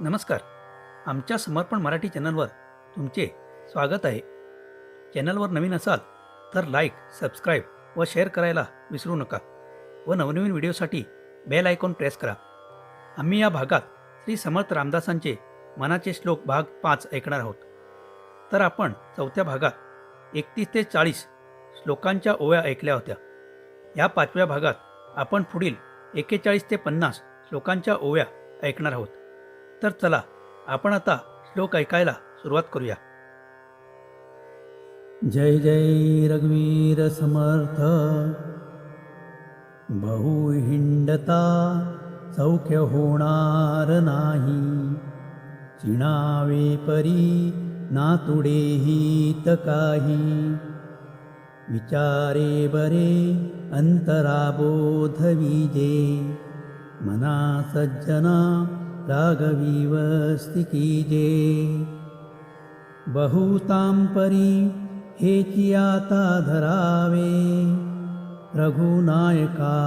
नमस्कार. आमच्या समर्पण मराठी चॅनलवर तुमचे स्वागत आहे. चॅनलवर नवीन असाल तर लाईक सबस्क्राईब व शेअर करायला विसरू नका व नवनवीन व्हिडिओसाठी बेल आयकॉन प्रेस करा. आम्ही या भागात श्री समर्थ रामदासांचे मनाचे श्लोक भाग पाच ऐकणार आहोत. तर आपण चौथ्या भागात एकतीस ते चाळीस श्लोकांच्या ओव्या ऐकल्या होत्या. या पाचव्या भागात आपण पुढील एक्केचाळीस ते पन्नास श्लोकांच्या ओव्या ऐकणार आहोत. तर चला आपण आता श्लोक ऐकायला सुरुवात करूया. जय जय रघुवीर समर्थ. बहु हिंडता सौख्य होणार नाही. चिणावे परी नातुडे हित काही. विचारे बरे अंतराबोध विजे. मना सज्जना राघवीवस्ति कीजे बहुतां परि हे कियाता धरावे, रघुनायका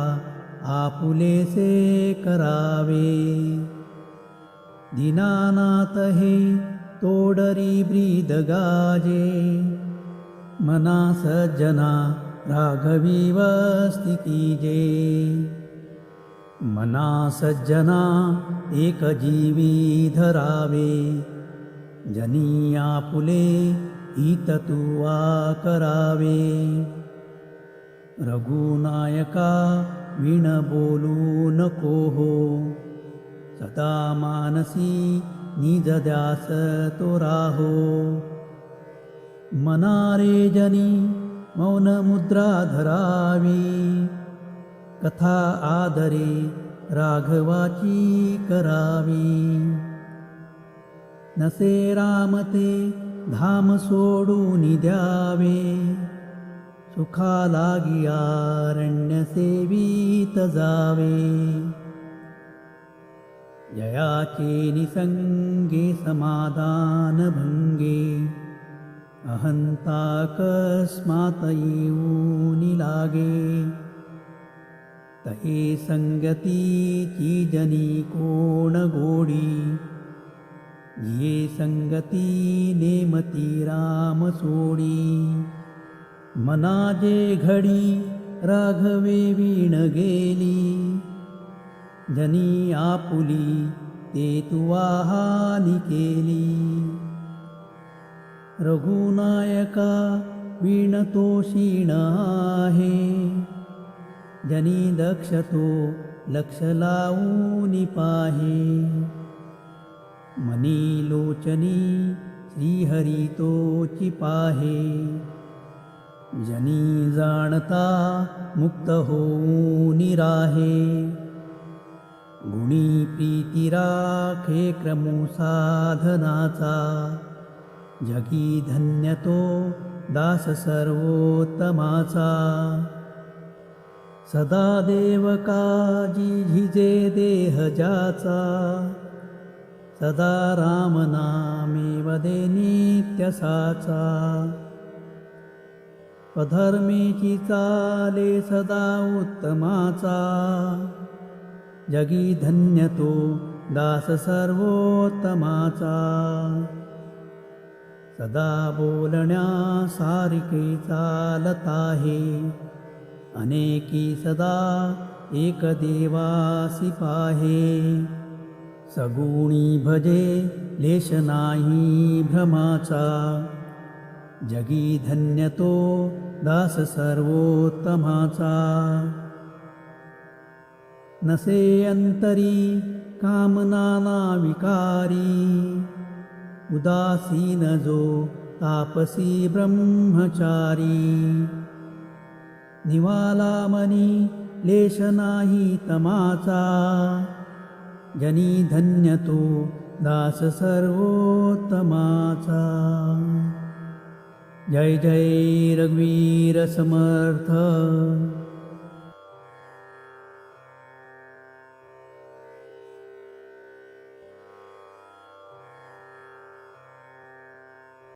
आपुले से करावे। दीनानाथ हे तोडरी ब्रीद गाजे मना सज्जना राघवीवस्ति कीजे मना सज्जना एक जीवी धरावे जनी हित तुवा करावे। रघुनायका विण बोलू नको हो। सदा मानसी निज द्यास तो राहो मनारे जनी मौन मुद्रा धरावी कथा आदरे राघवाची करावी। नसे रामते धाम सोडून द्यावे। सुखा लागी आरण्य सेवीत जावे। जयाचे निसंगे समाधान भंगे। अहंता कस्मात येऊन लागे तहे संगतीची जनी कोण गोडी ये संगती नेमती राम सोडी मनाजे घडी राघवे वीण गेली जनी आपुली ते तुवाहानी केली। रघुनायका वीण तो क्षीण आहे जनी दक्षतो लक्ष लावून पाहे। मनी लोचनी श्रीहरी तोची पाहे। जनी जाणता मुक्त होऊन राहे। गुणी प्रीती राखे क्रमू साधनाचा। जगी धन्य तो दास सर्वोत्तमाचा सदा देवकाजी झिजे देह जाचा सदा रामनामे वदे नित्यसाचा स्वधर्मेची चाले सदा उत्तमाचा जगी धन्य तो दास सर्वोत्तमाचा. सदा बोलण्या सारिके चालत आहे अनेकी सदा एक देवासी पाहे। सगुणी भजे लेश नाही भ्रमाचा। जगी धन्य तो दास सर्वोत्तमाचा। नसे अंतरी कामनाना विकारी उदासीन जो तापसी ब्रह्मचारी निवाला मनी लेश नाही तमाचा। जनी धन्य तो दास सर्वोत्तमाचा। जय जय रघुवीर समर्थ